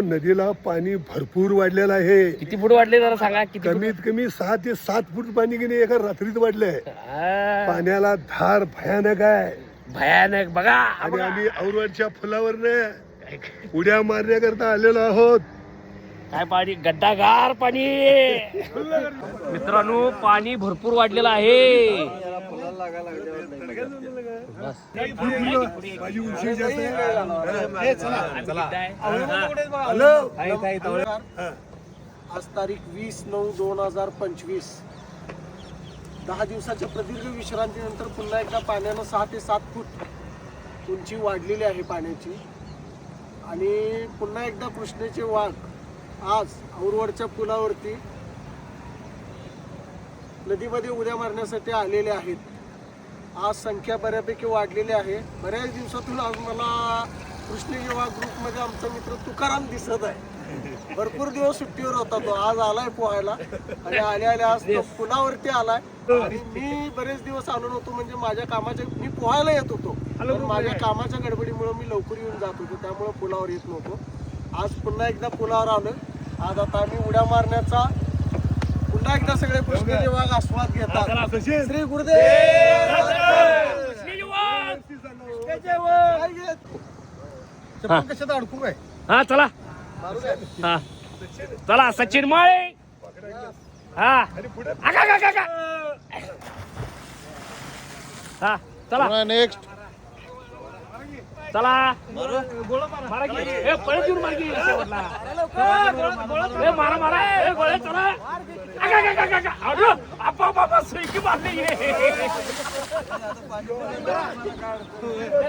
नदीला पाणी भरपूर वाढलेलं आहे. किती फूट वाढले जरा सांगा किती फूट? कमीत कमी सहा ते सात फूट पाणी की नाही एका रात्रीत वाढलंय. आ, पाण्याला धार भयानक आहे. भयानक बघा आणि आम्ही औरवाडच्या फुलावरनं उड्या मारण्याकरता आलेलो आहोत. काय पाणी? गड्डागार पाणी. मित्रांनो पाणी भरपूर वाढलेलं आहे. माझी उंची जास्त आहे. हॅलो. आज तारीख वीस नऊ दोन हजार पंचवीस. दहा दिवसाच्या प्रदीर्घ विश्रांतीनंतर पुन्हा एकदा पाण्यानं सहा ते सात फूट उंची वाढलेली आहे पाण्याची. आणि पुन्हा एकदा कृष्णेचे वाघ आज औरवडच्या पुलावरती नदीमध्ये उड्या मारण्यासाठी आलेले आहेत. आज संख्या बऱ्यापैकी वाढलेली आहे. बऱ्याच दिवसातून आज मला कृष्णेचे वाघ ग्रुपमध्ये आमचा मित्र तुकाराम दिसत आहे. भरपूर दिवस सुट्टीवर होता तो. आज आलाय पोहायला. आणि आल्या आल्या आज तो पुलावरती आलाय. आणि मी बरेच दिवस आलो नव्हतो. म्हणजे माझ्या कामाच्या मी पोहायला येत होतो. पण माझ्या कामाच्या गडबडीमुळे मी लवकर येऊन जात होतो. त्यामुळे पुलावर येत नव्हतो. आज पुन्हा एकदा पुलावर आलो आज आता आम्ही उड्या मारण्याचा पुन्हा एकदा सगळे कृष्णेचे वाघ आस्वाद घेतात. श्री गुरुदेव. कशात अडकू काय? हा चला. हा. चला सचिन माळे. हा. हा चला. नेक्स्ट चला. मारा. की. ए, पळत येऊन मार की. शेवटला. ए, मारा मारा. ए, गोळ्या चला. आगा, आगा, आगा, आगा. अगं, आप्पा, बाप्पा, सुईकी मारली. ए,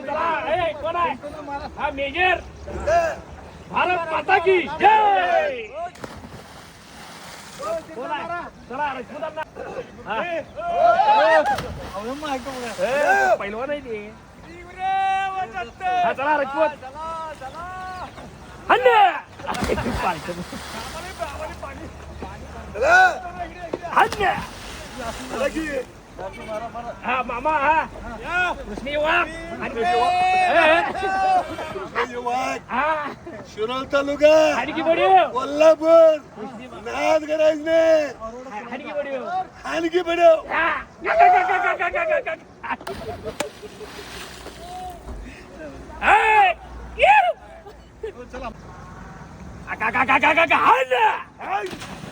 चला. ए, कोण आहे? हा मेजर. भारत माता की जय. कोण आहे? चला राजपूत अण्णा. ए, पहिलवान आहे ते. हा, चला राजपूत हन्ने! पालखं. हन्ने! हा मामा हा कृष्णी वाघ आणि ए, हा शिरोळ तालुका. कोल्हापूर. नाद करायच नाही आणखी बडव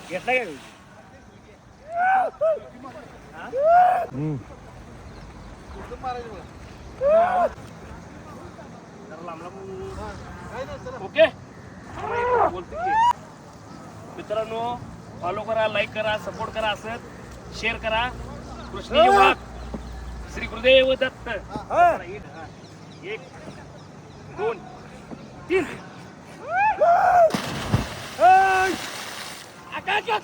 घेतला काय ओके? बोलतो की. मित्रांनो फॉलो करा लाईक करा सपोर्ट करा असंच. शेअर करा. कृष्ण श्री गुरुदेव दत्त. एक दोन तीन. आका, आका,